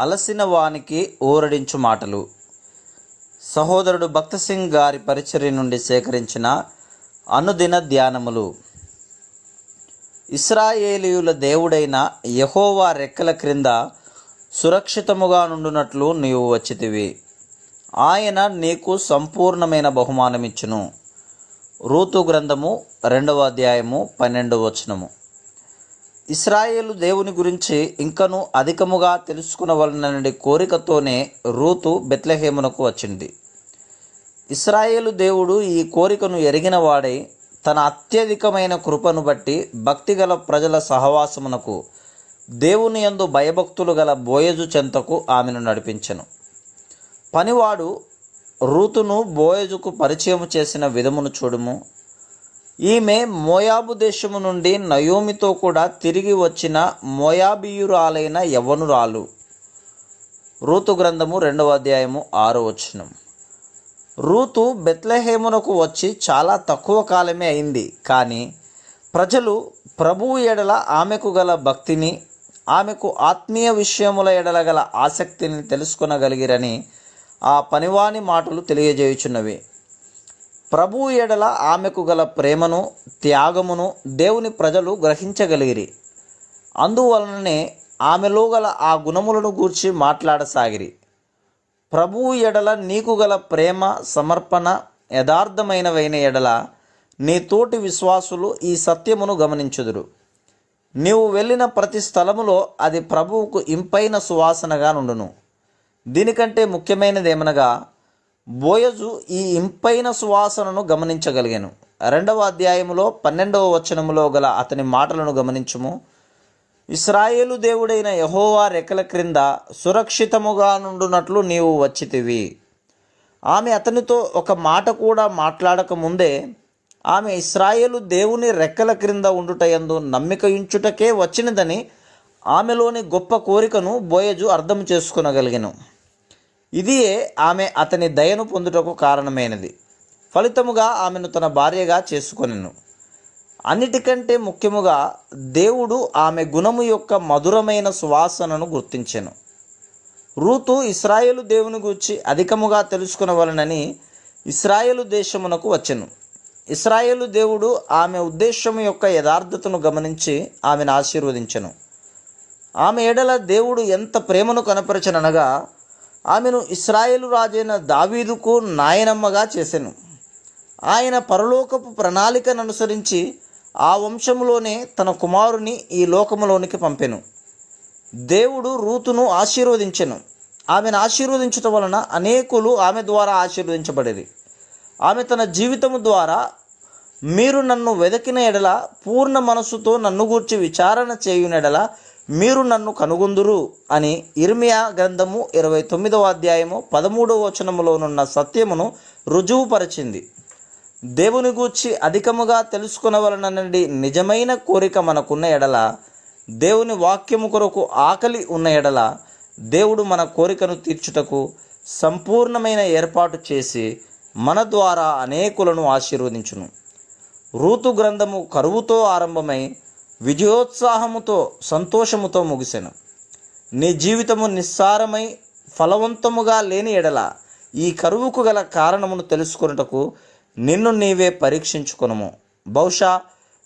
అలసిన వానికి ఊరడించు మాటలు. సహోదరుడు భక్త సింగ్ గారి పరిచర్య నుండి సేకరించిన అనుదిన ధ్యానములు. ఇస్రాయేలీయుల దేవుడైన యహోవా రెక్కల క్రింద సురక్షితముగా నుండునట్లు నీవు వచ్చితివి. ఆయన నీకు సంపూర్ణమైన బహుమానమిచ్చును. రూతు గ్రంథము రెండవ అధ్యాయము పన్నెండవ వచనము. ఇస్రాయేలు దేవుని గురించి ఇంకను అధికముగా తెలుసుకునవలనని కోరికతోనే రూతు బెత్లహేమునకు వచ్చింది. ఇస్రాయేలు దేవుడు ఈ కోరికను ఎరిగిన వాడై తన అత్యధికమైన కృపను బట్టి భక్తిగల ప్రజల సహవాసమునకు దేవుని యందు భయభక్తులు గల బోయజు చెంతకు ఆమెను నడిపించెను. పనివాడు రూతును బోయజుకు పరిచయం చేసిన విధమును చూడుము. ఈమె మోయాబు దేశము నుండి నయోమితో కూడా తిరిగి వచ్చిన మోయాబీయురాలైన యవ్వనురాలు. రూతు గ్రంథము రెండవ అధ్యాయము ఆరో వచనం. రూతు బెత్లహేమునకు వచ్చి చాలా తక్కువ కాలమే అయింది. కానీ ప్రజలు ప్రభువు ఎడల ఆమెకు గల భక్తిని ఆమెకు ఆత్మీయ విషయముల ఎడల గల ఆసక్తిని తెలుసుకొనగలిగిరని ఆ పనివాని మాటలు తెలియజేయుచున్నవి. ప్రభువు ఎడల ఆమెకు గల ప్రేమను త్యాగమును దేవుని ప్రజలు గ్రహించగలిగిరి. అందువలననే ఆమెలో గల ఆ గుణములను గూర్చి మాట్లాడసాగిరి. ప్రభువు ఎడల నీకు గల ప్రేమ సమర్పణ యథార్థమైనవైన ఎడల నీ తోటి విశ్వాసులు ఈ సత్యమును గమనించుదురు. నీవు వెళ్ళిన ప్రతి స్థలములో అది ప్రభువుకు ఇంపైన సువాసనగా నుండును. దీనికంటే ముఖ్యమైనది ఏమనగా బోయజు ఈ ఇంపైన సువాసనను గమనించగలిగాను. రెండవ అధ్యాయములో పన్నెండవ వచనములో గల అతని మాటలను గమనించుము. ఇస్రాయేలు దేవుడైన యహోవా రెక్కల క్రింద సురక్షితముగా నుండునట్లు నీవు వచ్చితివి. ఆమె అతనితో ఒక మాట కూడా మాట్లాడకముందే ఆమె ఇస్రాయేలు దేవుని రెక్కల క్రింద ఉండుటయందు నమ్మిక ఉంచుటకే వచ్చినదని ఆమెలోని గొప్ప కోరికను బోయజు అర్థం చేసుకునగలిగాను. ఇదియే ఆమె అతని దయను పొందుటకు కారణమైనది. ఫలితముగా ఆమెను తన భార్యగా చేసుకొనెను. అన్నిటికంటే ముఖ్యముగా దేవుడు ఆమె గుణము యొక్క మధురమైన సువాసనను గుర్తించెను. రూతు ఇస్రాయేలు దేవుని గురించి అధికముగా తెలుసుకునవలనని ఇస్రాయేలు దేశమునకు వచ్చెను. ఇస్రాయేలు దేవుడు ఆమె ఉద్దేశము యొక్క యథార్థతను గమనించి ఆమెను ఆశీర్వదించెను. ఆమె ఎడల దేవుడు ఎంత ప్రేమను కనపరచననగా ఆమెను ఇస్రాయేలు రాజైన దావీదుకు నాయనమ్మగా చేశాను ఆయన పరలోకపు ప్రణాళికను అనుసరించి ఆ వంశములోనే తన కుమారుని ఈ లోకములోనికి పంపెను. దేవుడు రూతును ఆశీర్వదించెను. ఆమెను ఆశీర్వదించటం వలన అనేకులు ఆమె ద్వారా ఆశీర్వదించబడేది. ఆమె తన జీవితము ద్వారా మీరు నన్ను వెదకిన ఎడల పూర్ణ మనస్సుతో నన్ను గూర్చి విచారణ చేయునెడల మీరు నన్ను కనుగొందురు అని ఇర్మియా గ్రంథము ఇరవై తొమ్మిదవ అధ్యాయము పదమూడవ వచనములోనున్న సత్యమును రుజువుపరిచింది. దేవుని గూర్చి అధికముగా తెలుసుకునవలనని నిజమైన కోరిక మనకున్న ఎడల దేవుని వాక్యము కొరకు ఆకలి ఉన్న ఎడల దేవుడు మన కోరికను తీర్చుటకు సంపూర్ణమైన ఏర్పాటు చేసి మన ద్వారా అనేకులను ఆశీర్వదించును. రూతు గ్రంథము కరువుతో ఆరంభమై విజయోత్సాహముతో సంతోషముతో ముగిసెను. నీ జీవితము నిస్సారమై ఫలవంతముగా లేని ఎడల ఈ కరువుకు గల కారణమును తెలుసుకొనుటకు నిన్ను నీవే పరీక్షించుకునము. బహుశా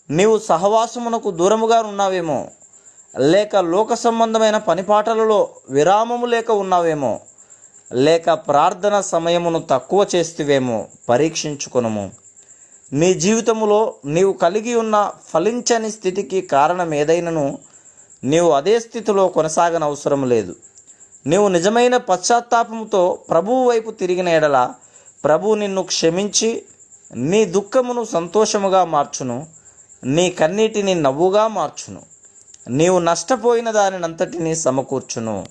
నీవు సహవాసమునకు దూరముగా ఉన్నావేమో లేక లోక సంబంధమైన పనిపాటలలో విరామము లేక ఉన్నావేమో లేక ప్రార్థన సమయమును తక్కువ చేస్తువేమో పరీక్షించుకునము. నీ జీవితములో నీవు కలిగి ఉన్న ఫలించని స్థితికి కారణం ఏదైనను నీవు అదే స్థితిలో కొనసాగనవసరం లేదు. నీవు నిజమైన పశ్చాత్తాపముతో ప్రభువు వైపు తిరిగిన ఎడల ప్రభు నిన్ను క్షమించి నీ దుఃఖమును సంతోషముగా మార్చును. నీ కన్నీటిని నవ్వుగా మార్చును. నీవు నష్టపోయిన దానినంతటిని సమకూర్చును.